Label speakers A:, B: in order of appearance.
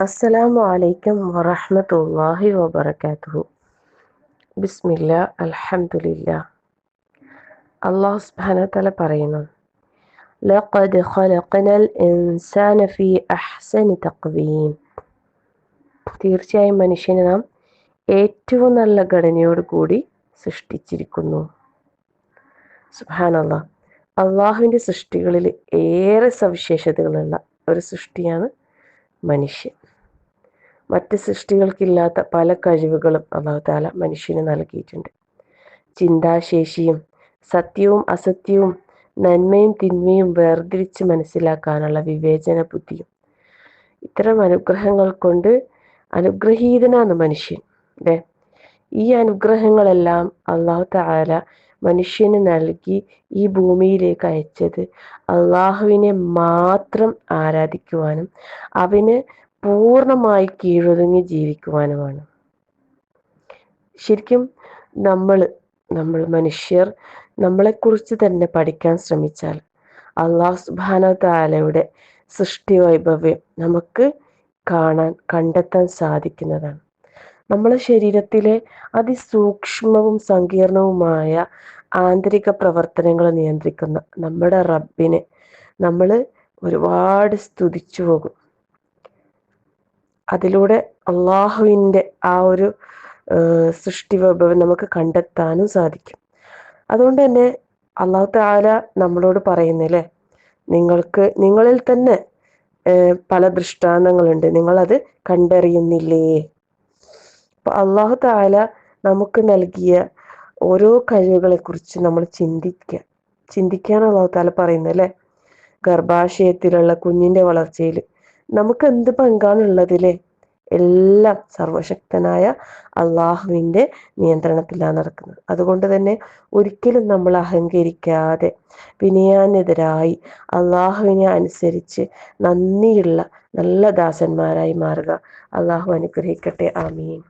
A: അസ്സലാമു അലൈക്കും വറഹ്മത്തുള്ളാഹി വബറകാതുഹു. ബിസ്മില്ല അൽഹംദുലില്ല. അള്ളാഹു സുബ്ഹാനഹു തആല പറയുന്നു ലഖദ് ഖലഖനൽ ഇൻസാന ഫീ അഹ്സനി تقويم തീർച്ചയായും മനുഷ്യനെ നാം ഏറ്റവും നല്ല ഘടനയോട് കൂടി സൃഷ്ടിച്ചിരിക്കുന്നു. സുബ്ഹാനല്ലാ. അള്ളാഹുവിന്റെ സൃഷ്ടികളിൽ ഏറെ സവിശേഷതകളുള്ള ഒരു സൃഷ്ടിയാണ് മനുഷ്യൻ. മറ്റ് സൃഷ്ടികൾക്കില്ലാത്ത പല കഴിവുകളും അള്ളാഹു താല മനുഷ്യന് നൽകിയിട്ടുണ്ട്. ചിന്താശേഷിയും സത്യവും അസത്യവും നന്മയും തിന്മയും വേർതിരിച്ച് മനസ്സിലാക്കാനുള്ള വിവേചന ബുദ്ധിയും. ഇത്തരം അനുഗ്രഹങ്ങൾ കൊണ്ട് അനുഗ്രഹീതനാണ് മനുഷ്യൻ അല്ലേ? ഈ അനുഗ്രഹങ്ങളെല്ലാം അള്ളാഹു താല മനുഷ്യന് നൽകി ഈ ഭൂമിയിലേക്ക് അയച്ചത് അള്ളാഹുവിനെ മാത്രം ആരാധിക്കുവാനും അവന് പൂർണമായി കീഴൊതുങ്ങി ജീവിക്കുവാനുമാണ്. ശരിക്കും നമ്മൾ നമ്മൾ മനുഷ്യർ നമ്മളെക്കുറിച്ച് തന്നെ പഠിക്കാൻ ശ്രമിച്ചാൽ അള്ളാഹു സുബാന താലയുടെ സൃഷ്ടി വൈഭവ്യം നമുക്ക് കാണാൻ കണ്ടെത്താൻ സാധിക്കുന്നതാണ്. നമ്മളെ ശരീരത്തിലെ അതിസൂക്ഷ്മവും സങ്കീർണവുമായ ആന്തരിക പ്രവർത്തനങ്ങൾ നിയന്ത്രിക്കുന്ന നമ്മുടെ റബ്ബിനെ നമ്മൾ ഒരുപാട് സ്തുതിച്ചു പോകും. അതിലൂടെ അള്ളാഹുവിന്റെ ആ ഒരു സൃഷ്ടി വൈഭവം നമുക്ക് കണ്ടെത്താനും സാധിക്കും. അതുകൊണ്ട് തന്നെ അള്ളാഹു താല നമ്മളോട് പറയുന്നില്ലേ നിങ്ങൾക്ക് നിങ്ങളിൽ തന്നെ പല ദൃഷ്ടാന്തങ്ങളുണ്ട്. നിങ്ങളത് കണ്ടറിയുന്നില്ലേ? അപ്പൊ അള്ളാഹു താല നമുക്ക് നൽകിയ ഓരോ കഴിവുകളെ കുറിച്ച് നമ്മൾ ചിന്തിക്കുക ചിന്തിക്കാൻ അള്ളാഹു താല പറയുന്നത് അല്ലെ ഗർഭാശയത്തിലുള്ള കുഞ്ഞിന്റെ വളർച്ചയിൽ നമുക്ക് എന്ത് പങ്കാണുള്ളതിലെ? എല്ലാം സർവശക്തനായ അള്ളാഹുവിന്റെ നിയന്ത്രണത്തിലാണ് നടക്കുന്നത്. അതുകൊണ്ട് തന്നെ ഒരിക്കലും നമ്മൾ അഹങ്കരിക്കാതെ വിനയാനെതിരായി അള്ളാഹുവിനെ അനുസരിച്ച് നന്ദിയുള്ള നല്ല ദാസന്മാരായി മാറുക. അള്ളാഹു അനുഗ്രഹിക്കട്ടെ. ആമീൻ.